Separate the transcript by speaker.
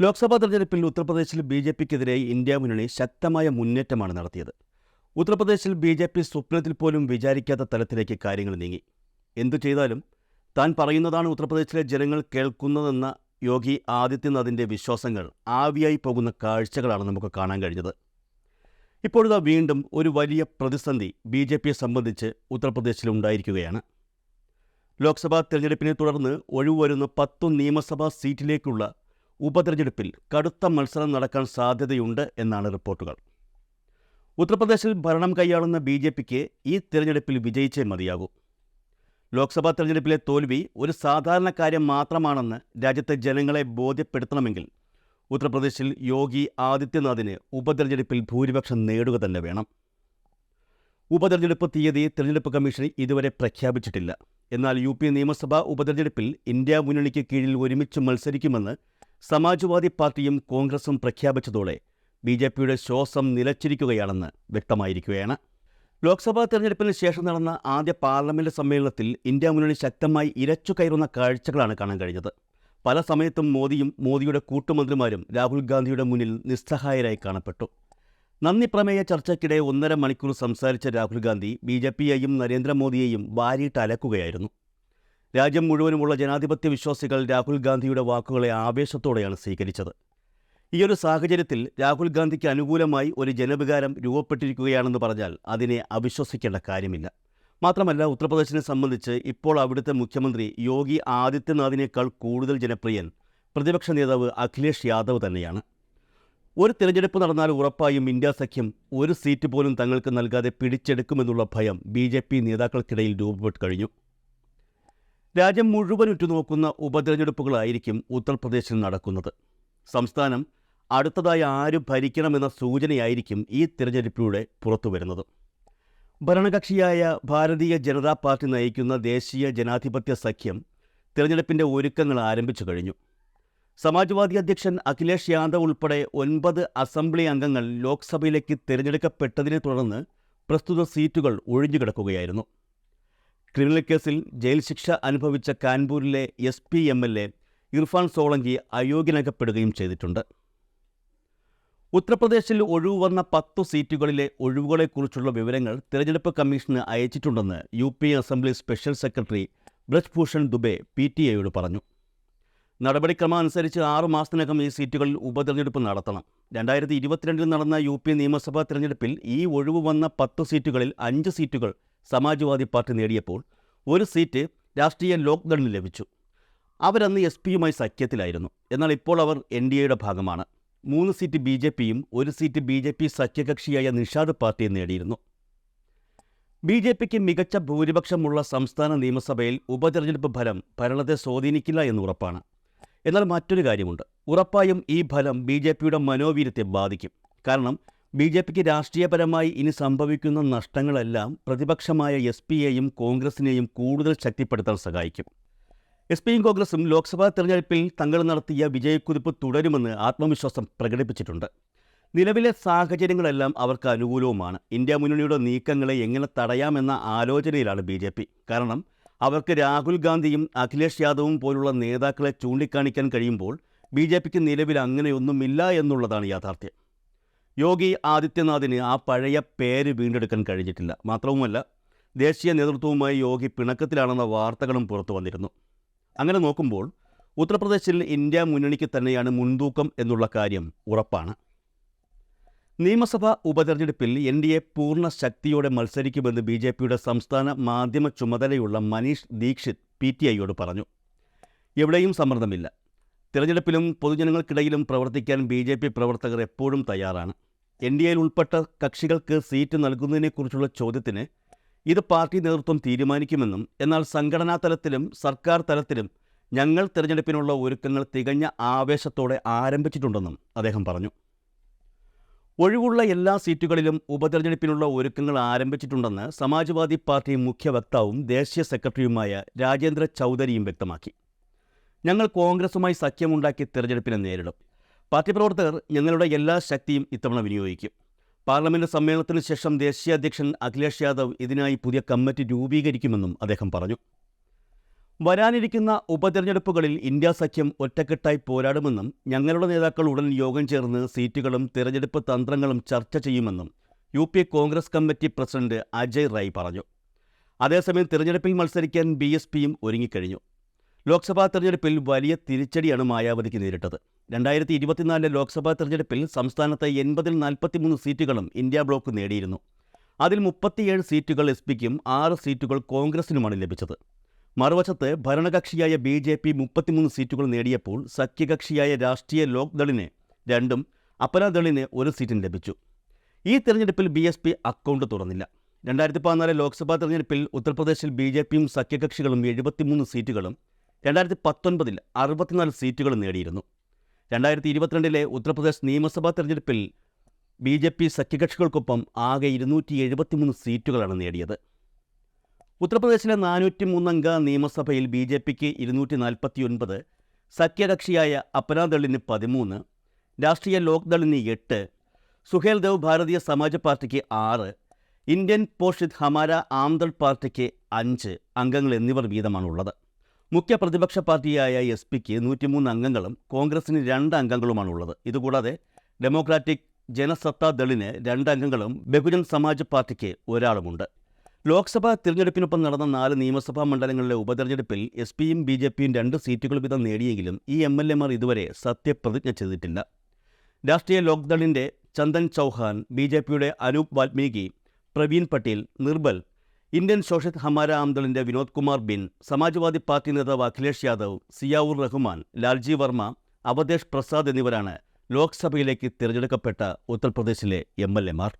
Speaker 1: ലോക്സഭാ തെരഞ്ഞെടുപ്പിൽ ഉത്തർപ്രദേശിൽ B J പിക്കെതിരെ ഇന്ത്യ മുന്നണി ശക്തമായ മുന്നേറ്റമാണ് നടത്തിയത്. ഉത്തർപ്രദേശിൽ ബി ജെ പി സ്വപ്നത്തിൽ പോലും വിചാരിക്കാത്ത തലത്തിലേക്ക് കാര്യങ്ങൾ നീങ്ങി. എന്തു ചെയ്താലും താൻ പറയുന്നതാണ് ഉത്തർപ്രദേശിലെ ജനങ്ങൾ കേൾക്കുന്നതെന്ന യോഗി ആദിത്യനാഥിന്റെ വിശ്വാസങ്ങൾ ആവിയായി പോകുന്ന കാഴ്ചകളാണ് നമുക്ക് കാണാൻ കഴിഞ്ഞത്. ഇപ്പോഴിതാ വീണ്ടും ഒരു വലിയ പ്രതിസന്ധി ബി ജെ പിയെ സംബന്ധിച്ച് ഉത്തർപ്രദേശിൽ ഉണ്ടായിരിക്കുകയാണ്. ലോക്സഭാ തെരഞ്ഞെടുപ്പിനെ തുടർന്ന് ഒഴിവുവരുന്ന പത്തു നിയമസഭാ സീറ്റിലേക്കുള്ള ഉപതെരഞ്ഞെടുപ്പിൽ കടുത്ത മത്സരം നടക്കാൻ സാധ്യതയുണ്ട് എന്നാണ് റിപ്പോർട്ടുകൾ. ഉത്തർപ്രദേശിൽ ഭരണം കൈയാളുന്ന ബി ജെ പിക്ക് ഈ തിരഞ്ഞെടുപ്പിൽ വിജയിച്ചേ മതിയാകൂ. ലോക്സഭാ തെരഞ്ഞെടുപ്പിലെ തോൽവി ഒരു സാധാരണ കാര്യം മാത്രമാണെന്ന് രാജ്യത്തെ ജനങ്ങളെ ബോധ്യപ്പെടുത്തണമെങ്കിൽ ഉത്തർപ്രദേശിൽ യോഗി ആദിത്യനാഥിന് ഉപതെരഞ്ഞെടുപ്പിൽ ഭൂരിപക്ഷം നേടുക തന്നെ വേണം. ഉപതെരഞ്ഞെടുപ്പ് തീയതി തെരഞ്ഞെടുപ്പ് കമ്മീഷൻ ഇതുവരെ പ്രഖ്യാപിച്ചിട്ടില്ല. എന്നാൽ യു പി നിയമസഭാ ഉപതെരഞ്ഞെടുപ്പിൽ ഇന്ത്യ മുന്നണിക്ക് കീഴിൽ ഒരുമിച്ച് മത്സരിക്കുമെന്ന് സമാജ്വാദി പാർട്ടിയും കോൺഗ്രസും പ്രഖ്യാപിച്ചതോടെ ബി ജെ പിയുടെ ശ്വാസം നിലച്ചിരിക്കുകയാണെന്ന് വ്യക്തമായിരിക്കുകയാണ്. ലോക്സഭാ തെരഞ്ഞെടുപ്പിന് ശേഷം നടന്ന ആദ്യ പാർലമെന്റ് സമ്മേളനത്തിൽ ഇന്ത്യ മുന്നണി ശക്തമായി ഇരച്ചു കയറുന്ന കാഴ്ചകളാണ് കാണാൻ കഴിഞ്ഞത്. പല സമയത്തും മോദിയും മോദിയുടെ കൂട്ടുമന്ത്രിമാരും രാഹുൽ ഗാന്ധിയുടെ മുന്നിൽ നിസ്സഹായരായി കാണപ്പെട്ടു. നന്ദി പ്രമേയ ചർച്ചയ്ക്കിടെ ഒന്നര മണിക്കൂർ സംസാരിച്ച രാഹുൽ ഗാന്ധി ബി ജെ പിയെയും നരേന്ദ്രമോദിയെയും വാരിയിട്ട് അലക്കുകയായിരുന്നു. രാജ്യം മുഴുവനുമുള്ള ജനാധിപത്യ വിശ്വാസികൾ രാഹുൽ ഗാന്ധിയുടെ വാക്കുകളെ ആവേശത്തോടെയാണ് സ്വീകരിച്ചത്. ഈയൊരു സാഹചര്യത്തിൽ രാഹുൽ ഗാന്ധിക്ക് അനുകൂലമായി ഒരു ജനവികാരം രൂപപ്പെട്ടിരിക്കുകയാണെന്ന് പറഞ്ഞാൽ അതിനെ അവിശ്വസിക്കേണ്ട കാര്യമില്ല. മാത്രമല്ല ഉത്തർപ്രദേശിനെ സംബന്ധിച്ച് ഇപ്പോൾ അവിടുത്തെ മുഖ്യമന്ത്രി യോഗി ആദിത്യനാഥിനേക്കാൾ കൂടുതൽ ജനപ്രിയൻ പ്രതിപക്ഷ നേതാവ് അഖിലേഷ് യാദവ് തന്നെയാണ്. ഒരു തിരഞ്ഞെടുപ്പ് നടന്നാൽ ഉറപ്പായും ഇന്ത്യ സഖ്യം ഒരു സീറ്റ് പോലും തങ്ങൾക്ക് നൽകാതെ പിടിച്ചെടുക്കുമെന്നുള്ള ഭയം ബി നേതാക്കൾക്കിടയിൽ രൂപപ്പെട്ട് കഴിഞ്ഞു. രാജ്യം മുഴുവൻ ഉറ്റുനോക്കുന്ന ഉപതെരഞ്ഞെടുപ്പുകളായിരിക്കും ഉത്തർപ്രദേശിൽ നടക്കുന്നത്. സംസ്ഥാനം അടുത്തതായി ആര് ഭരിക്കണമെന്ന സൂചനയായിരിക്കും ഈ തിരഞ്ഞെടുപ്പിലൂടെ പുറത്തുവരുന്നത്. ഭരണകക്ഷിയായ ഭാരതീയ ജനതാ പാർട്ടി നയിക്കുന്ന ദേശീയ ജനാധിപത്യ സഖ്യം തിരഞ്ഞെടുപ്പിന്റെ ഒരുക്കങ്ങൾ ആരംഭിച്ചു കഴിഞ്ഞു. സമാജ്വാദി അധ്യക്ഷൻ അഖിലേഷ് യാദവ് ഉൾപ്പെടെ ഒൻപത് അസംബ്ലി അംഗങ്ങൾ ലോക്സഭയിലേക്ക് തിരഞ്ഞെടുക്കപ്പെട്ടതിനെ തുടർന്ന് പ്രസ്തുത സീറ്റുകൾ ഒഴിഞ്ഞുകിടക്കുകയായിരുന്നു. ക്രിമിനൽ കേസിൽ ജയിൽ ശിക്ഷ അനുഭവിച്ച കാൻപൂരിലെ S P M L A Irfan Solanki അയോഗ്യനാക്കപ്പെടുകയും ചെയ്തിട്ടുണ്ട്. ഉത്തർപ്രദേശിൽ ഒഴിവ് വന്ന പത്തു സീറ്റുകളിലെ ഒഴിവുകളെക്കുറിച്ചുള്ള വിവരങ്ങൾ തിരഞ്ഞെടുപ്പ് കമ്മീഷന് അയച്ചിട്ടുണ്ടെന്ന് U P assembly special secretary Brajbhushan Dubey P T എയോട് പറഞ്ഞു. നടപടിക്രമം അനുസരിച്ച് ആറു മാസത്തിനകം ഈ സീറ്റുകളിൽ ഉപതെരഞ്ഞെടുപ്പ് നടത്തണം. രണ്ടായിരത്തി ഇരുപത്തിരണ്ടിൽ നടന്ന യു പി നിയമസഭാ തിരഞ്ഞെടുപ്പിൽ ഈ ഒഴിവ് വന്ന പത്ത് സീറ്റുകളിൽ അഞ്ച് സീറ്റുകൾ സമാജ്വാദി പാർട്ടി നേടിയപ്പോൾ ഒരു സീറ്റ് രാഷ്ട്രീയ ലോക്ദളിന് ലഭിച്ചു. അവരന്ന് എസ് പിയുമായി സഖ്യത്തിലായിരുന്നു. എന്നാൽ ഇപ്പോൾ അവർ എൻ ഡി എയുടെ ഭാഗമാണ്. മൂന്ന് സീറ്റ് ബി ജെ പിയും ഒരു സീറ്റ് ബി ജെ പി സഖ്യകക്ഷിയായ നിഷാദ് പാർട്ടിയും നേടിയിരുന്നു. ബി ജെ പിക്ക് മികച്ച ഭൂരിപക്ഷമുള്ള സംസ്ഥാന നിയമസഭയിൽ ഉപതെരഞ്ഞെടുപ്പ് ഫലം ഭരണത്തെ സ്വാധീനിക്കില്ല എന്ന് ഉറപ്പാണ്. എന്നാൽ മറ്റൊരു കാര്യമുണ്ട്. ഉറപ്പായും ഈ ഫലം ബി ജെ പിയുടെ മനോവീര്യത്തെ ബാധിക്കും. കാരണം ബി ജെ പിക്ക് രാഷ്ട്രീയപരമായി ഇനി സംഭവിക്കുന്ന നഷ്ടങ്ങളെല്ലാം പ്രതിപക്ഷമായ എസ് പിയെയും കോൺഗ്രസിനെയും കൂടുതൽ ശക്തിപ്പെടുത്താൻ സഹായിക്കും. എസ് പിയും കോൺഗ്രസും ലോക്സഭാ തെരഞ്ഞെടുപ്പിൽ തങ്ങൾ നടത്തിയ വിജയക്കുതിപ്പ് തുടരുമെന്ന് ആത്മവിശ്വാസം പ്രകടിപ്പിച്ചിട്ടുണ്ട്. നിലവിലെ സാഹചര്യങ്ങളെല്ലാം അവർക്ക് അനുകൂലവുമാണ്. ഇന്ത്യ മുന്നണിയുടെ നീക്കങ്ങളെ എങ്ങനെ തടയാമെന്ന ആലോചനയിലാണ് ബി കാരണം അവർക്ക് രാഹുൽ ഗാന്ധിയും അഖിലേഷ് യാദവും പോലുള്ള നേതാക്കളെ ചൂണ്ടിക്കാണിക്കാൻ കഴിയുമ്പോൾ ബി ജെ പിക്ക് നിലവിൽ അങ്ങനെയൊന്നുമില്ല എന്നുള്ളതാണ് യാഥാർത്ഥ്യം. യോഗി ആദിത്യനാഥിന് ആ പഴയ പേര് വീണ്ടെടുക്കാൻ കഴിഞ്ഞിട്ടില്ല. മാത്രവുമല്ല ദേശീയ നേതൃത്വവുമായി യോഗി പിണക്കത്തിലാണെന്ന വാർത്തകളും പുറത്തു വന്നിരുന്നു. അങ്ങനെ നോക്കുമ്പോൾ ഉത്തർപ്രദേശിൽ ഇന്ത്യ മുന്നണിക്ക് തന്നെയാണ് മുൻതൂക്കം എന്നുള്ള കാര്യം ഉറപ്പാണ്. നിയമസഭാ ഉപതെരഞ്ഞെടുപ്പിൽ എൻ ഡി എ പൂർണ ശക്തിയോടെ മത്സരിക്കുമെന്ന് ബി ജെ പിയുടെ സംസ്ഥാന മാധ്യമ ചുമതലയുള്ള മനീഷ് ദീക്ഷിത് പി ടി ഐയോട് പറഞ്ഞു. എവിടെയും സമ്മർദ്ദമില്ല. തിരഞ്ഞെടുപ്പിലും പൊതുജനങ്ങൾക്കിടയിലും പ്രവർത്തിക്കാൻ ബി ജെ പി പ്രവർത്തകർ എപ്പോഴും തയ്യാറാണ്. എൻ ഡി എയിൽ ഉൾപ്പെട്ട കക്ഷികൾക്ക് സീറ്റ് നൽകുന്നതിനെക്കുറിച്ചുള്ള ചോദ്യത്തിന് ഇത് പാർട്ടി നേതൃത്വം തീരുമാനിക്കുമെന്നും എന്നാൽ സംഘടനാ തലത്തിലും സർക്കാർ തലത്തിലും ഞങ്ങൾ തിരഞ്ഞെടുപ്പിനുള്ള ഒരുക്കങ്ങൾ തികഞ്ഞ ആവേശത്തോടെ ആരംഭിച്ചിട്ടുണ്ടെന്നും അദ്ദേഹം പറഞ്ഞു. ഒഴിവുള്ള എല്ലാ സീറ്റുകളിലും ഉപതെരഞ്ഞെടുപ്പിനുള്ള ഒരുക്കങ്ങൾ ആരംഭിച്ചിട്ടുണ്ടെന്ന് സമാജ്വാദി പാർട്ടി മുഖ്യ വക്താവും ദേശീയ സെക്രട്ടറിയുമായ രാജേന്ദ്ര ചൗധരിയും വ്യക്തമാക്കി. ഞങ്ങൾ കോൺഗ്രസുമായി സഖ്യമുണ്ടാക്കി തിരഞ്ഞെടുപ്പിനെ നേരിടും. പാർട്ടി പ്രവർത്തകർ ഞങ്ങളുടെ എല്ലാ ശക്തിയും ഇത്തവണ വിനിയോഗിക്കും. പാർലമെന്റ് സമ്മേളനത്തിന് ശേഷം ദേശീയ അധ്യക്ഷൻ അഖിലേഷ് യാദവ് ഇതിനായി പുതിയ കമ്മിറ്റി രൂപീകരിക്കുമെന്നും അദ്ദേഹം പറഞ്ഞു. വരാനിരിക്കുന്ന ഉപതെരഞ്ഞെടുപ്പുകളിൽ ഇന്ത്യ സഖ്യം ഒറ്റക്കെട്ടായി പോരാടുമെന്നും ഞങ്ങളുടെ നേതാക്കൾ ഉടൻ യോഗം ചേർന്ന് സീറ്റുകളും തിരഞ്ഞെടുപ്പ് തന്ത്രങ്ങളും ചർച്ച ചെയ്യുമെന്നും U P Congress committee president Ajay Rai പറഞ്ഞു. അതേസമയം തിരഞ്ഞെടുപ്പിൽ മത്സരിക്കാൻ ബി എസ് പിയും ഒരുങ്ങിക്കഴിഞ്ഞു. ലോക്സഭാ തെരഞ്ഞെടുപ്പിൽ വലിയ തിരിച്ചടിയാണ് മായാവതിക്ക് നേരിട്ടത്. രണ്ടായിരത്തി ഇരുപത്തിനാലിലെ ലോക്സഭാ തെരഞ്ഞെടുപ്പിൽ സംസ്ഥാനത്തെ എൺപതിൽ നാൽപ്പത്തിമൂന്ന് സീറ്റുകളും ഇന്ത്യ ബ്ലോക്ക് നേടിയിരുന്നു. അതിൽ മുപ്പത്തിയേഴ് സീറ്റുകൾ എസ് പിക്കും ആറ് സീറ്റുകൾ കോൺഗ്രസിനുമാണ് ലഭിച്ചത്. മറുവശത്ത് ഭരണകക്ഷിയായ ബി ജെ പി മുപ്പത്തിമൂന്ന് സീറ്റുകൾ നേടിയപ്പോൾ സഖ്യകക്ഷിയായ രാഷ്ട്രീയ ലോക് ദളിന് രണ്ടും അപനാദളിന് ഒരു സീറ്റും ലഭിച്ചു. ഈ തെരഞ്ഞെടുപ്പിൽ ബി എസ് പി അക്കൗണ്ട് തുറന്നില്ല. രണ്ടായിരത്തി പതിനാല് ലോക്സഭാ തെരഞ്ഞെടുപ്പിൽ ഉത്തർപ്രദേശിൽ ബി ജെ പിയും സഖ്യകക്ഷികളും എഴുപത്തിമൂന്ന് സീറ്റുകളും രണ്ടായിരത്തി പത്തൊൻപതിൽ അറുപത്തിനാല് സീറ്റുകൾ നേടിയിരുന്നു. രണ്ടായിരത്തി ഇരുപത്തിരണ്ടിലെ ഉത്തർപ്രദേശ് നിയമസഭാ തെരഞ്ഞെടുപ്പിൽ ബി ജെ പി സഖ്യകക്ഷികൾക്കൊപ്പം ആകെ ഇരുന്നൂറ്റി എഴുപത്തിമൂന്ന് സീറ്റുകളാണ് നേടിയത്. ഉത്തർപ്രദേശിലെ നാനൂറ്റി മൂന്നംഗ നിയമസഭയിൽ ബി ജെ പിക്ക് ഇരുന്നൂറ്റി നാൽപ്പത്തി ഒൻപത് സഖ്യകക്ഷിയായ അപനാദളിന് പതിമൂന്ന് രാഷ്ട്രീയ ലോക്ദളിന് എട്ട് സുഹേൽ ദേവ് ഭാരതീയ സമാജ് പാർട്ടിക്ക് ആറ് ഇന്ത്യൻ പോഷിത് ഹമാര ആംദൾ പാർട്ടിക്ക് അഞ്ച് അംഗങ്ങൾ എന്നിവർ വീതമാണുള്ളത്. മുഖ്യ പ്രതിപക്ഷ പാർട്ടിയായ എസ് പിക്ക് നൂറ്റിമൂന്ന് അംഗങ്ങളും കോൺഗ്രസിന് രണ്ട് അംഗങ്ങളുമാണുള്ളത്. ഇതുകൂടാതെ ഡെമോക്രാറ്റിക് ജനസത്താ ദളിന് രണ്ട് അംഗങ്ങളും ബഹുജൻ സമാജ് പാർട്ടിക്ക് ഒരാളുമുണ്ട്. ലോക്സഭാ തിരഞ്ഞെടുപ്പിനൊപ്പം നടന്ന നാല് നിയമസഭാ മണ്ഡലങ്ങളിലെ ഉപതെരഞ്ഞെടുപ്പിൽ എസ് പിയും ബി ജെ പിയും രണ്ട് സീറ്റുകൾ വീതം നേടിയെങ്കിലും ഈ എം എൽ എമാർ ഇതുവരെ സത്യപ്രതിജ്ഞ ചെയ്തിട്ടില്ല. രാഷ്ട്രീയ ലോക്ദളിന്റെ ചന്ദൻ ചൗഹാൻ ബി ജെ പിയുടെ അനൂപ് വാൽമീകി പ്രവീൺ പട്ടേൽ നിർബൽ ഇന്ത്യൻ സോഷ്യൽ ഹമാര ആംദളിന്റെ വിനോദ് കുമാർ ബിൻ സമാജ്വാദി പാർട്ടി നേതാവ് അഖിലേഷ് യാദവ് സിയാവുർ റഹ്മാൻ ലാൽജി വർമ്മ അവധേഷ് പ്രസാദ് എന്നിവരാണ് ലോക്സഭയിലേക്ക് തിരഞ്ഞെടുക്കപ്പെട്ട ഉത്തർപ്രദേശിലെ എം എൽ എമാർ